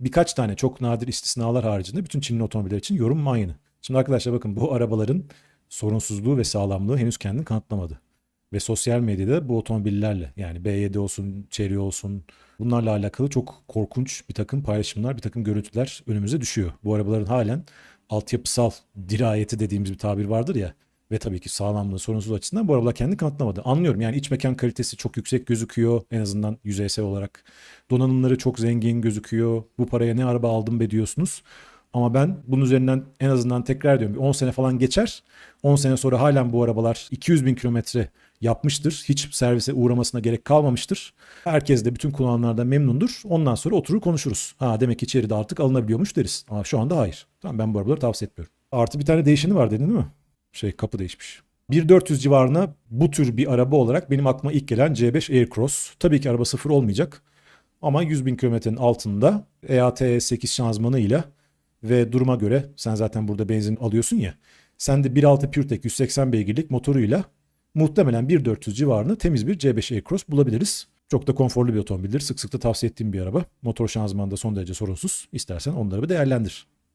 birkaç tane çok nadir istisnalar haricinde bütün Çinli otomobiller için yorum aynı. Şimdi arkadaşlar bakın bu arabaların sorunsuzluğu ve sağlamlığı henüz kendini kanıtlamadı. Ve sosyal medyada bu otomobillerle yani B7 olsun, Chery olsun bunlarla alakalı çok korkunç bir takım paylaşımlar, bir takım görüntüler önümüze düşüyor. Bu arabaların halen altyapısal dirayeti dediğimiz bir tabir vardır ya ve tabii ki sağlamlığı sorunsuz açısından bu arabalar kendini kanıtlamadı. Anlıyorum yani iç mekan kalitesi çok yüksek gözüküyor en azından yüzeysel olarak. Donanımları çok zengin gözüküyor. Bu paraya ne araba aldım be diyorsunuz. Ama ben bunun üzerinden en azından tekrar diyorum bir 10 sene falan geçer. 10 sene sonra halen bu arabalar 200 bin kilometre yapmıştır. Hiç servise uğramasına gerek kalmamıştır. Herkes de bütün kullananlardan memnundur. Ondan sonra oturur konuşuruz. Ha demek ki içeride artık alınabiliyormuş deriz. Ama şu anda hayır. Tamam ben bu arabaları tavsiye etmiyorum. Artı bir tane değişeni var dedin değil mi? Şey kapı değişmiş. 1400 civarına bu tür bir araba olarak benim aklıma ilk gelen C5 Aircross. Tabii ki araba sıfır olmayacak. Ama 100 bin kilometrenin altında EAT 8 şanzımanıyla ve duruma göre sen zaten burada benzin alıyorsun ya. Sen de 1.6 PureTech 180 beygirlik motoruyla muhtemelen 1.400 civarında temiz bir C5 Aircross bulabiliriz. Çok da konforlu bir otomobildir. Sık sık da tavsiye ettiğim bir araba. Motor şanzımanı da son derece sorunsuz. İstersen onları bir değerlendir.